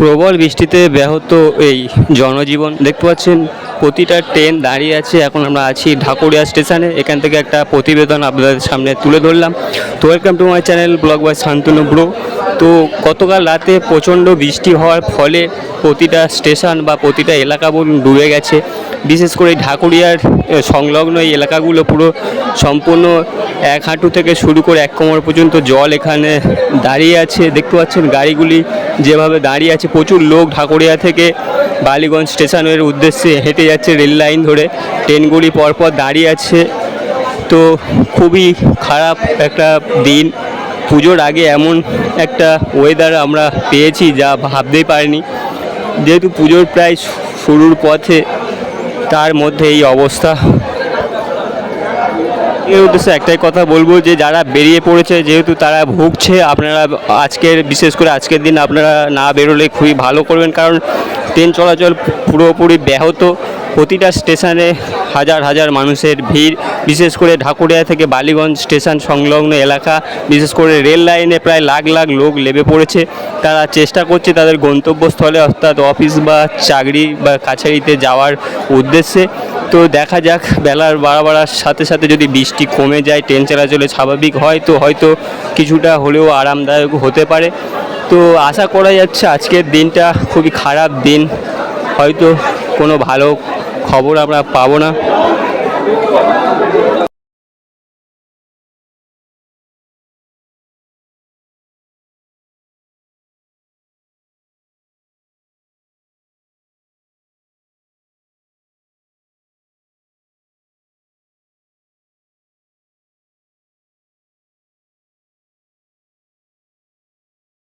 প্রবল বৃষ্টিতে ব্যাহত এই জনজীবন। দেখতে পাচ্ছেন, প্রতিটা ট্রেন দাঁড়িয়ে আছে। এখন আমরা আছি ঢাকুরিয়া স্টেশনে। এখান থেকে একটা প্রতিবেদন আপনাদের সামনে তুলে ধরলাম। তো welcome to my channel blog by Shantanu bro. তো গতকাল রাতে প্রচণ্ড বৃষ্টি হওয়ার ফলে প্রতিটা স্টেশন বা প্রতিটা এলাকা বলুন ডুবে গেছে। বিশেষ করে ঢাকুরিয়ার সংলগ্ন এই এলাকাগুলো পুরো সম্পূর্ণ এক হাঁটু থেকে শুরু করে এক কোমর পর্যন্ত জল এখানে দাঁড়িয়ে আছে। দেখতে পাচ্ছেন, গাড়িগুলি যেভাবে দাঁড়িয়ে আছে, প্রচুর লোক ঢাকুরিয়া থেকে বালিগঞ্জ স্টেশনের উদ্দেশ্যে হেঁটে যাচ্ছে রেল লাইন ধরে। ট্রেনগুলি পরপর দাঁড়িয়ে আছে। তো খুবই খারাপ একটা দিন। পুজোর আগে এমন একটা ওয়েদার আমরা পেয়েছি যা ভাবতেই পারিনি। যেহেতু পুজোর প্রায় শুরুর পথে, তার মধ্যে এই অবস্থা। এর উদ্দেশ্যে একটাই কথা বলব যে যারা বেরিয়ে পড়েছে, যেহেতু তারা ভুগছে, আপনারা আজকের, বিশেষ করে আজকের দিন আপনারা না বেরোলে খুবই ভালো করবেন। কারণ ট্রেন চলাচল পুরোপুরি ব্যাহত। প্রতিটা স্টেশনে হাজার হাজার মানুষের ভিড়, বিশেষ করে ঢাকুরিয়া থেকে বালিগঞ্জ স্টেশন সংলগ্ন এলাকা, বিশেষ করে রেল লাইনে প্রায় লাখ লাখ লোক লেবে পড়েছে। তারা চেষ্টা করছে তাদের গন্তব্যস্থলে, অর্থাৎ অফিস বা চাকরি বা কাছারিতে যাওয়ার উদ্দেশ্যে। তো দেখা যাক, বেলার বাড়া বাড়ার সাথে সাথে যদি বৃষ্টি কমে যায়, ট্রেন চলাচলে স্বাভাবিক হয়, তো হয়তো কিছুটা হলেও আরামদায়ক হতে পারে। তো আশা করা যাচ্ছে আজকের দিনটা খুবই খারাপ দিন। হয়তো কোনো ভালো খবর আমরা পাবো না।